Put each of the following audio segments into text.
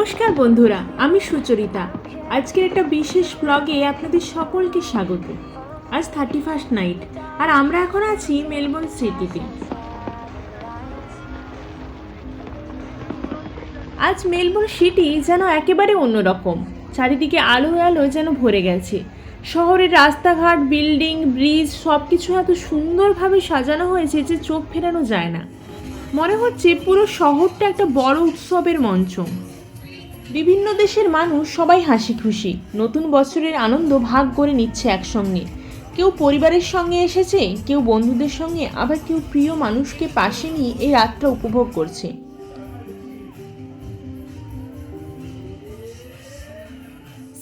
নমস্কার বন্ধুরা, আমি সুচরিতা। আজকের একটা বিশেষ ব্লগে আপনাদের সকলকে স্বাগত। আজ থার্টি ফার্স্ট নাইট আর আমরা এখন আছি মেলবোর্ন সিটিতে আজ মেলবোর্ন সিটি যেন একেবারে অন্যরকম, চারিদিকে আলো আলো যেন ভরে গেছে। শহরের রাস্তাঘাট বিল্ডিং ব্রিজ সব কিছু এত সুন্দরভাবে সাজানো হয়েছে যে চোখ ফেরানো যায় না। মনে হচ্ছে পুরো শহরটা একটা বড় উৎসবের মঞ্চ। বিভিন্ন দেশের মানুষ সবাই হাসি খুশি। নতুন বছরের আনন্দ ভাগ করে নিচ্ছে একসঙ্গে। কেউ পরিবারের সঙ্গে এসেছে, কেউ বন্ধুদের সঙ্গে, আবার কেউ প্রিয় মানুষকে পাশে নিয়ে এই রাতটা উপভোগ করছে।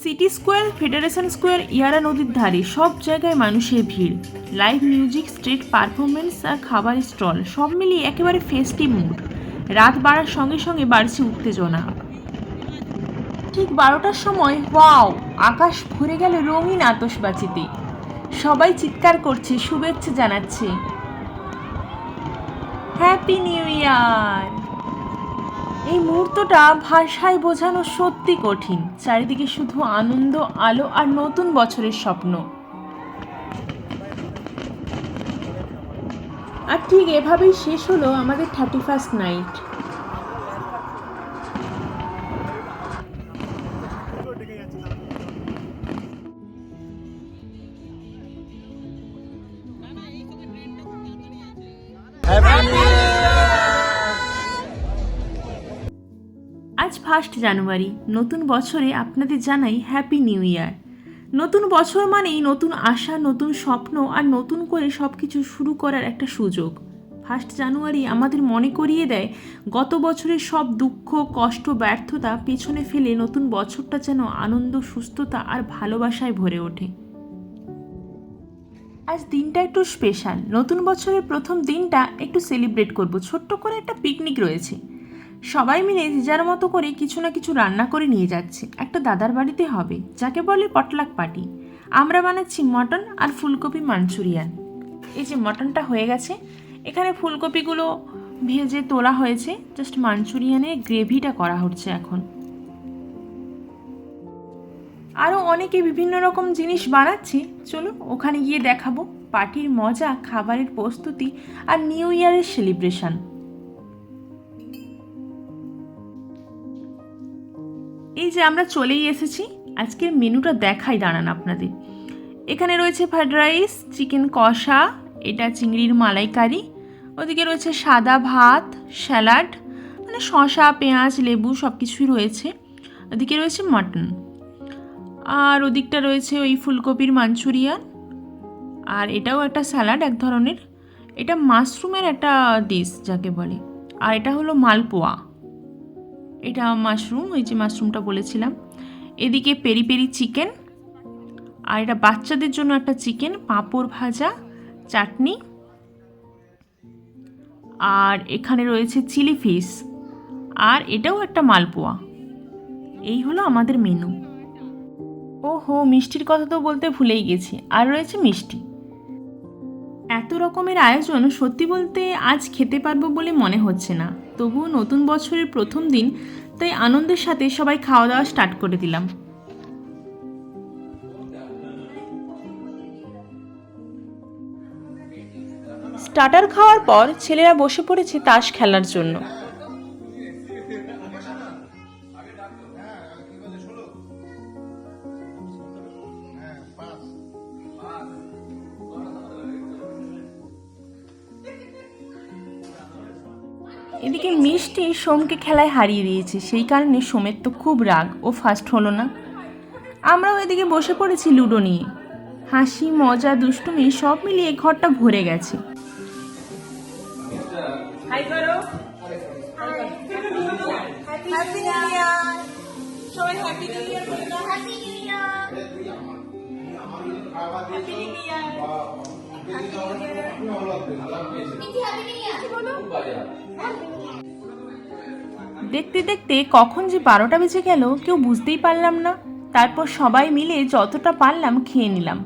সিটি স্কোয়ার, ফেডারেশন স্কোয়ার, ইয়ারা নদীর ধারে, সব জায়গায় মানুষের ভিড়। লাইভ মিউজিক স্ট্রিট পারফরমেন্স আর খাবার স্টল, সব মিলিয়ে একেবারে ফেস্টিভ মুড রাত বাড়ার সঙ্গে সঙ্গে বাড়ছে উত্তেজনা। ঠিক বারোটার সময়, ওয়াও, আকাশ ভরে গেল রঙিন আতশবাজিতে। সবাই চিৎকার করছে, শুভেচ্ছা জানাচ্ছে। হ্যাপি নিউ ইয়ার এই মুহূর্তটা ভাষায় বোঝানো সত্যি কঠিন, চারিদিকে শুধু আনন্দ, আলো আর নতুন বছরের স্বপ্ন। আর ঠিক এভাবেই শেষ হলো আমাদের thirty first night first January. নতুন বছরে আপনাদের জানাই হ্যাপি নিউ ইয়ার নতুন বছর মানেই নতুন আশা, নতুন স্বপ্ন আর নতুন করে সব কিছু শুরু করার একটা সুযোগ। ফার্স্ট জানুয়ারি আমাদের মনে করিয়ে দেয়, গত বছরের সব দুঃখ, কষ্ট, ব্যর্থতা পেছনে ফেলে নতুন বছরটা যেন আনন্দ, সুস্থতা আর ভালোবাসায় ভরে ওঠে। আজ দিনটা একটু স্পেশাল নতুন বছরের প্রথম দিনটা একটু সেলিব্রেট করব। ছোট্ট করে একটা পিকনিক রয়েছে। সবাই মিলে যে যার মতো করে কিছু না কিছু রান্না করে নিয়ে যাচ্ছে। একটা দাদার বাড়িতে হবে, যাকে বলে পটলাক পার্টি আমরা বানাচ্ছি মটন আর ফুলকপি মাঞ্চুরিয়ান। এই যে মটনটা হয়ে গেছে, এখানে ফুলকপিগুলো ভেজে তোলা হয়েছে। জাস্ট মাঞ্চুরিয়ানের গ্রেভিটা করা হচ্ছে এখন। আরও অনেকে বিভিন্ন রকম জিনিস বানাচ্ছে। চলো ওখানে গিয়ে দেখাবো পার্টির মজা, খাবারের প্রস্তুতি আর নিউ ইয়ারের সেলিব্রেশন। এই যে আমরা চলেই এসেছি, আজকের মেনুটা দেখাই দাঁড়ান আপনাদের। এখানে রয়েছে ফ্রাইড রাইস চিকেন কষা, এটা চিংড়ির মালাইকারি, ওদিকে রয়েছে সাদা ভাত স্যালাড মানে শসা, পেঁয়াজ, লেবু সব কিছুই রয়েছে। ওদিকে রয়েছে মাটন আর ওদিকটা রয়েছে ওই ফুলকপির মাঞ্চুরিয়ান আর এটাও একটা স্যালাড এক ধরনের। এটা মাশরুমের একটা ডিশ যাকে বলে। আর এটা হলো মালপোয়া। এটা মাশরুম ওই যে মাশরুমটা বলেছিলাম। এদিকে পেরি পেরি চিকেন আর এটা বাচ্চাদের জন্য একটা চিকেন পাঁপড় ভাজা, চাটনি। আর এখানে রয়েছে চিলি ফিশ আর এটাও একটা মালপোয়া। এই হলো আমাদের মেনু ও হো মিষ্টির কথা তো বলতে ভুলেই গেছি। আর রয়েছে মিষ্টি। এত রকমের আয়োজন সত্যি বলতে আজ খেতে পারব বলে মনে হচ্ছে না। তবুও নতুন বছরের প্রথম দিন, তাই আনন্দের সাথে সবাই খাওয়া দাওয়া স্টার্ট করে দিলাম। স্টার্টার খাওয়ার পর ছেলেরা বসে পড়েছে তাস খেলার জন্য। এদিকে মিষ্টি সোমকে খেলায় হারিয়ে দিয়েছে। সেই কারণে সোমের তো খুব রাগ। ও ফার্স্ট হলো না। আমরাও এদিকে বসে পড়েছি লুডো নিয়ে। হাসি মজা দুষ্টুমি সব মিলিয়ে ঘরটা ভরে গেছে। হ্যাপি নিউ ইয়ার দেখতে দেখতে কখন যে বারোটা বেজে গেল, কেউ বুঝতেই পারলাম না। তারপর সবাই মিলে যতটা পারলাম খেয়ে নিলাম।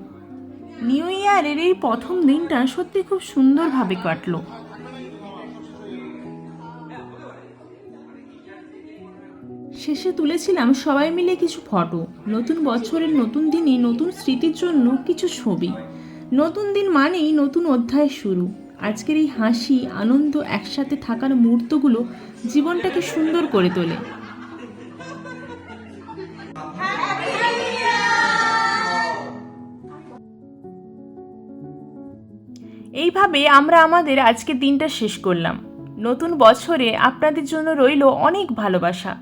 নিউ ইয়ারের এই প্রথম দিনটা সত্যি খুব সুন্দরভাবে কাটলো। শেষে তুলেছিলাম সবাই মিলে কিছু ফটো। নতুন বছরের নতুন দিনে নতুন স্মৃতির জন্য কিছু ছবি। নতুন দিন মানেই নতুন অধ্যায় শুরু। আজকের এই হাসি, আনন্দ একসাথে থাকার মুহূর্তগুলো জীবনটাকে সুন্দর করে তোলে। এইভাবে আমরা আমাদের আজকের দিনটা শেষ করলাম। নতুন বছরে আপনাদের জন্য রইল অনেক ভালোবাসা।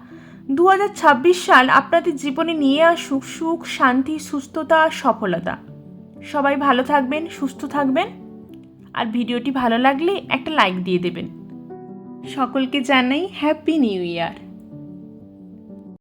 দু হাজার ছাব্বিশ সাল আপনাদের জীবনে নিয়ে আসুক সুখ, শান্তি, সুস্থতা, সফলতা। সবাই ভালো থাকবেন, সুস্থ থাকবেন। আর ভিডিওটি ভালো লাগলে একটা লাইক দিয়ে দেবেন। সকলকে জানাই হ্যাপি নিউ ইয়ার